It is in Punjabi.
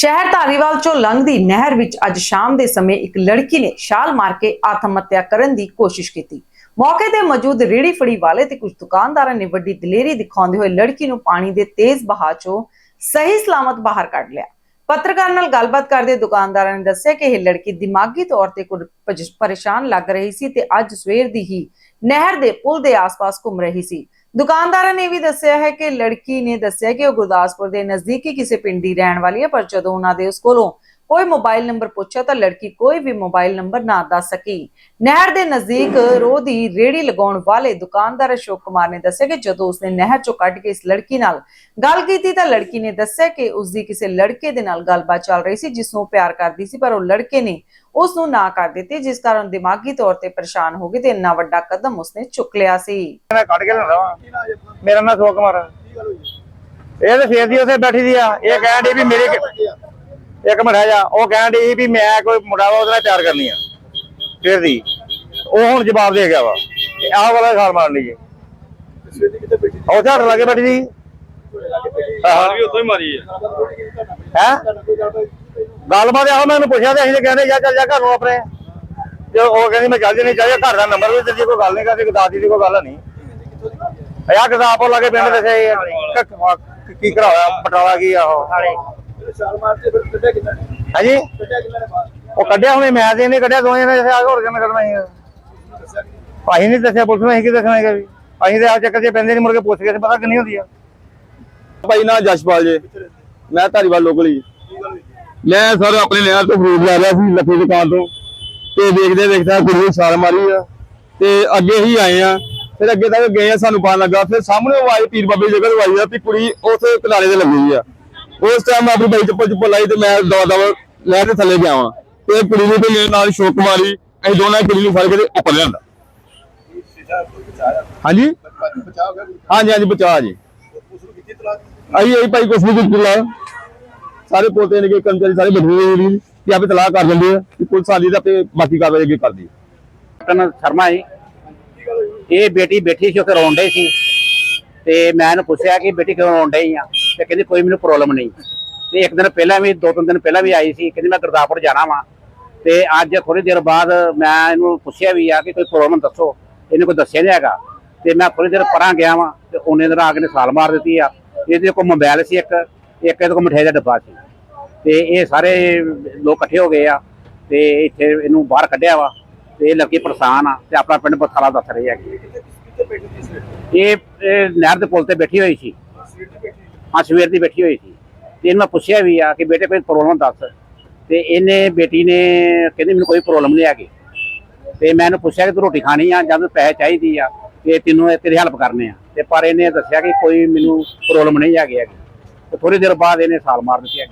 ਸ਼ਹਿਰ ਧਾਰੀਵਾਲ ਚੋਂ ਲੰਘਦੀ ਨਹਿਰ ਵਿੱਚ ਅੱਜ ਸ਼ਾਮ ਦੇ ਸਮੇਂ ਇੱਕ ਲੜਕੀ ਨੇ ਛਾਲ ਮਾਰ ਕੇ ਆਤਮ ਹੱਤਿਆ ਕਰਨ ਦੀ ਕੋਸ਼ਿਸ਼ ਕੀਤੀ। ਮੌਕੇ ਤੇ ਮੌਜੂਦ ਰੇੜੀ ਫੜੀ ਵਾਲੇ ਤੇ ਕੁਝ ਦੁਕਾਨਦਾਰਾਂ ਨੇ ਵੱਡੀ ਦਲੇਰੀ ਦਿਖਾਉਂਦੇ ਹੋਏ ਲੜਕੀ ਨੂੰ ਪਾਣੀ ਦੇ ਤੇਜ਼ ਬਹਾਅ ਚੋਂ ਸਹੀ ਸਲਾਮਤ ਬਾਹਰ ਕੱਢ ਲਿਆ। ਪੱਤਰਕਾਰ ਨਾਲ ਗੱਲਬਾਤ ਕਰਦੇ ਦੁਕਾਨਦਾਰਾਂ ਨੇ ਦੱਸਿਆ ਕਿ ਇਹ ਲੜਕੀ ਦਿਮਾਗੀ ਤੌਰ ਤੇ ਕੁਝ ਪਰੇਸ਼ਾਨ ਲੱਗ ਰਹੀ ਸੀ ਤੇ ਅੱਜ ਸਵੇਰ ਦੀ ਹੀ ਨਹਿਰ ਦੇ ਪੁਲ ਦੇ ਆਸ-ਪਾਸ ਘੁੰਮ ਰਹੀ ਸੀ। ਦੁਕਾਨਦਾਰਾਂ ਨੇ ਵੀ ਦੱਸਿਆ ਹੈ ਕਿ ਲੜਕੀ ਨੇ ਦੱਸਿਆ ਕਿ ਉਹ ਗੁਰਦਾਸਪੁਰ ਦੇ ਨਜ਼ਦੀਕੀ ਕਿਸੇ ਪਿੰਡ ਦੀ ਰਹਿਣ ਵਾਲੀ ਹੈ, ਪਰ ਜਦੋਂ ਉਹਨਾਂ ਦੇ ਉਸ ਕੋਲੋਂ ਕੋਈ ਮੋਬਾਈਲ ਨੰਬਰ ਪੁੱਛਿਆ ਤਾਂ ਲੜਕੀ ਕੋਈ ਵੀ ਮੋਬਾਈਲ ਨੰਬਰ ਨਾ ਦੱਸ ਸਕੀ। ਨਹਿਰ ਦੇ ਨਜ਼ਦੀਕ ਰੋਹ ਦੀ ਰੇੜੀ ਲਗਾਉਣ ਵਾਲੇ ਦੁਕਾਨਦਾਰ ਅਸ਼ੋਕ ਕੁਮਾਰ ਨੇ ਦੱਸਿਆ ਕਿ ਜਦੋਂ ਉਸਨੇ ਨਹਿਰ ਚੋਂ ਕੱਢ ਕੇ ਇਸ ਲੜਕੀ ਨਾਲ ਗੱਲ ਕੀਤੀ ਤਾਂ ਲੜਕੀ ਨੇ ਦੱਸਿਆ ਕਿ ਉਸ ਦੀ ਕਿਸੇ ਲੜਕੇ ਦੇ ਨਾਲ ਗੱਲਬਾਤ ਚੱਲ ਰਹੀ ਸੀ, ਜਿਸ ਨੂੰ ਪਿਆਰ ਕਰਦੀ ਸੀ, ਪਰ ਉਹ ਲੜਕੇ ਨੇ ਉਸ ਨੂੰ ਨਾ ਕਰ ਦਿੱਤੀ, ਜਿਸ ਕਾਰਨ ਦਿਮਾਗੀ ਤੌਰ ਤੇ ਪਰੇਸ਼ਾਨ ਹੋ ਗਈ ਤੇ ਇੰਨਾ ਵੱਡਾ ਕਦਮ ਉਸਨੇ ਚੁੱਕ ਲਿਆ ਸੀ। ਮੈਂ ਕੱਢ ਕੇ ਲੈਂਦਾ ਮੇਰਾ ਨਾਮ ਸੋਕ ਕੁਮਾਰ ਇਹ ਤੇ ਫੇਰ ਦੀ ਉੱਥੇ ਬੈਠੀ ਦੀ ਆ। ਇਹ ਕਹਿਣ ਦੀ ਵੀ ਮੇਰੀ ਇੱਕ ਮਿੰਟ ਜਾ। ਉਹ ਕਹਿਣ ਦੀ ਵੀ ਮੈਂ ਕੋਈ ਮੁੰਡਾ ਵਾ ਉਹਦੇ ਨਾਲ ਪਿਆਰ ਕਰਨੀ ਆ। ਫੇਰ ਦੀ ਉਹ ਹੁਣ ਜਵਾਬ ਦੇ ਗਿਆ ਵਾ। ਤੇ ਆਹ ਵਾਲਾ ਖਾਲ ਮਾਰ ਲਈ ਜੀ ਉਹ ਝਾੜ ਲੱਗੇ ਬੈਠੀ ਦੀ ਹਾਲ ਵੀ ਉਦੋਂ ਹੀ ਮਾਰੀ ਹੈ ਹੈ? ਗੱਲਬਾਤ ਆਹ ਮੈਨੂੰ ਪੁੱਛਿਆ ਤੇ ਅਸੀਂ ਤੇ ਕਹਿੰਦੇ ਜਾ ਚੱਲ ਜਾ ਘਰ ਨੂੰ ਆਪਣੇ। ਤੇ ਉਹ ਕਹਿੰਦੀ ਮੈਂ ਚੱਲ ਜਣੀ ਚਾਹੀਏ ਘਰ ਦਾ ਨੰਬਰ ਵੀ ਦਿੱਤੀ ਕੋਈ ਗੱਲ ਨਹੀਂ ਕਰਦੀ ਦਾਦੀ ਦੀ ਕੋਈ ਗੱਲ ਨਹੀਂ। ਆ ਕਿਤਾਬ ਲਾ ਕੇ ਪਿੰਡ ਦੱਸਿਆ ਜੀ ਕੀ ਕਰਾਇਆ ਬਟਾਲਾ ਕੀ ਆ ਉਹ? ਹਾਂਜੀ? ਉਹ ਕੱਢਿਆ ਹੁਣੇ ਮੈਂ ਤੇ ਇਹਨੇ ਕੱਢਿਆ ਦੋਵੇਂ ਨੇ ਆ ਹੋਰ ਕਿਵੇਂ ਕੱਢਣਾ ਸੀ? ਅਸੀਂ ਨਹੀਂ ਦੱਸਿਆ ਪੁਲਿਸ ਨੂੰ ਅਸੀਂ ਕੀ ਦੱਸਣਾ ਹੈਗਾ ਵੀ ਅਸੀਂ ਤੇ ਆ ਚੱਕਰ 'ਚ ਪੈਂਦੇ ਨਹੀਂ ਮੁੜ ਕੇ ਪੁੱਛ ਕੇ ਤੇ ਪਤਾ ਕਿੰਨੀ ਹੁੰਦੀ ਆ। ਭਾਈ ਨਾ ਜਸ਼ਪਾਲ ਜੇ। ਮੈਂ ਧਾਰੀਵਾਲ ਲੋਕਲ ਹੀ ਮੈਂ ਸਰ ਆਪਣੇ ਨਹਿਰ ਤੋਂ ਫਰੂਟ ਲੈ ਰਿਹਾ ਸੀ ਲੱਖੇ ਦੁਕਾਨ ਤੋਂ। ਤੇ ਦੇਖਦੇ ਦੇਖਦਾ ਕੁੜੀ ਨੂੰ ਛਾਲ ਮਾਰੀ ਆ। ਤੇ ਅੱਗੇ ਹੀ ਆਏ ਆ। ਫਿਰ ਅੱਗੇ ਤੱਕ ਗਏ ਆ ਸਾਨੂੰ ਪਤਾ ਲੱਗਾ। ਫਿਰ ਸਾਹਮਣੇ ਆਵਾਜ਼ ਪੀਰ ਬਾਬੇ ਦੀ ਜਗ੍ਹਾ ਤੋਂ ਆਈ ਆ ਵੀ ਕੁੜੀ ਉੱਥੇ ਕਿਨਾਰੇ ਤੇ ਲੱਗੀ ਆ। ਉਸ ਟਾਈਮ ਮੈਂ ਆਪਣੀ ਬਾਈ ਚੱਪਲ ਚੁੱਪਲ ਲਾਈ ਤੇ ਮੈਂ ਦਵਾ ਦਵਾ ਲੈ ਕੇ ਥੱਲੇ ਗਿਆ ਵਾਂ। ਤੇ ਕੁੜੀ ਨੂੰ ਤੇ ਮੇਰੇ ਨਾਲ ਸ਼ੋਕ ਮਾਰੀ, ਅਸੀਂ ਦੋਨਾਂ ਕੁੜੀ ਨੂੰ ਫੜ ਕੇ ਤੇ ਉੱਪਰ ਲਿਆਂਦਾ। ਹਾਂਜੀ? ਹਾਂਜੀ ਹਾਂਜੀ, ਬਚਾ ਜੀ। ਆਈ ਆਈ ਭਾਈ ਕੁਛ ਨਹੀਂ ਕੁਲਾ ਸਾਰੇ ਪੋਤੇ ਨੇ ਕਿ ਕਰਮਚਾਰੀ ਸਾਰੇ ਬੈਠੇ ਹੋਏ ਨੇ। ਕਿ ਆਪੇ ਤਲਾਕ ਕਰ ਦਿੰਦੇ ਆ, ਕਿ ਪੁਲਿਸ ਆਲੀ ਦਾ ਆਪੇ ਬਾਕੀ ਕਾਰਵਾਈ ਅੱਗੇ ਕਰਦੀ ਕਨ ਸ਼ਰਮਾ ਜੀ, ਇਹ ਬੇਟੀ ਬੈਠੀ ਸੀ, ਉੱਥੇ ਰੋਣ ਡਈ ਸੀ। ਤੇ ਮੈਂ ਇਹਨੂੰ ਪੁੱਛਿਆ ਕਿ ਬੇਟੀ ਕਿਉਂ ਰੋਣ ਡਈ ਆ? ਤੇ ਕਹਿੰਦੀ ਕੋਈ ਮੈਨੂੰ ਪ੍ਰੋਬਲਮ ਨਹੀਂ। ਤੇ ਇੱਕ ਦਿਨ ਪਹਿਲਾਂ ਵੀ ਦੋ ਤਿੰਨ ਦਿਨ ਪਹਿਲਾਂ ਵੀ ਆਈ ਸੀ। ਕਹਿੰਦੀ ਮੈਂ ਗੁਰਦਾਸਪੁਰ ਜਾਣਾ ਵਾਂ। ਤੇ ਅੱਜ ਥੋੜੀ ਦੇਰ ਬਾਅਦ ਮੈਂ ਇਹਨੂੰ ਪੁੱਛਿਆ ਵੀ ਆ ਕਿ ਕੋਈ ਪ੍ਰੋਬਲਮ ਦੱਸੋ। ਇਹਨੇ ਕੋਈ ਦੱਸਿਆ ਨਹੀਂ ਹੈਗਾ। ਤੇ ਮੈਂ ਥੋੜੀ ਦੇਰ ਪਰਾਂ ਗਿਆ ਵਾਂ ਤੇ ਉਹਨੇ ਦਿਨ ਆ ਕੇ ਨੇ ਸਾਲ ਮਾਰ ਦਿੱਤੀ ਆ। ਇਹਦੇ ਕੋਲ ਮੋਬਾਈਲ ਸੀ ਇੱਕ। ਇੱਕ ਇਹਦੇ ਕੋਲ ਮਠਿਆਈ ਦਾ ਡੱਬਾ ਸੀ। ਤੇ ਇਹ ਸਾਰੇ ਲੋਕ ਇਕੱਠੇ ਹੋ ਗਏ ਆ ਤੇ ਇੱਥੇ ਇਹਨੂੰ ਬਾਹਰ ਕੱਢਿਆ ਵਾ ਤੇ ਇਹ ਲੱਗੀ ਪਰੇਸ਼ਾਨ ਆ ਤੇ ਆਪਣਾ ਪਿੰਡ ਬਥਾਲਾ ਦੱਸ ਰਹੀ ਹੈਗੀ। ਇਹ ਇਹ ਨਹਿਰ ਦੇ ਪੁਲ ਤੇ ਬੈਠੀ ਹੋਈ ਸੀ। ਹਾਂ ਸਵੇਰ ਦੀ ਬੈਠੀ ਹੋਈ ਸੀ। ਤੇ ਇਹਨੂੰ ਮੈਂ ਪੁੱਛਿਆ ਵੀ ਆ ਕਿ ਬੇਟੇ ਕੋਈ ਪ੍ਰੋਬਲਮ ਦੱਸ। ਤੇ ਇਹਨੇ, ਬੇਟੀ ਨੇ ਕਹਿੰਦੀ ਮੈਨੂੰ ਕੋਈ ਪ੍ਰੋਬਲਮ ਨਹੀਂ ਹੈਗੀ। ਤੇ ਮੈਂ ਇਹਨੂੰ ਪੁੱਛਿਆ ਕਿ ਤੂੰ ਰੋਟੀ ਖਾਣੀ ਆ ਜਦ ਤੈਨੂੰ ਪੈਸੇ ਚਾਹੀਦੀ ਆ, ਤੇ ਤੈਨੂੰ ਇਹ ਤੇਰੀ ਹੈਲਪ ਕਰਨੇ ਆ। ਤੇ ਪਰ ਇਹਨੇ ਦੱਸਿਆ ਕਿ ਕੋਈ ਮੈਨੂੰ ਪ੍ਰੋਬਲਮ ਨਹੀਂ ਹੈਗੀ ਹੈਗੀ। ਤੇ ਥੋੜੀ ਦੇਰ ਬਾਅਦ ਇਹਨੇ ਸਾਲ ਮਾਰ ਦਿੱਤੀ ਹੈਗੀ।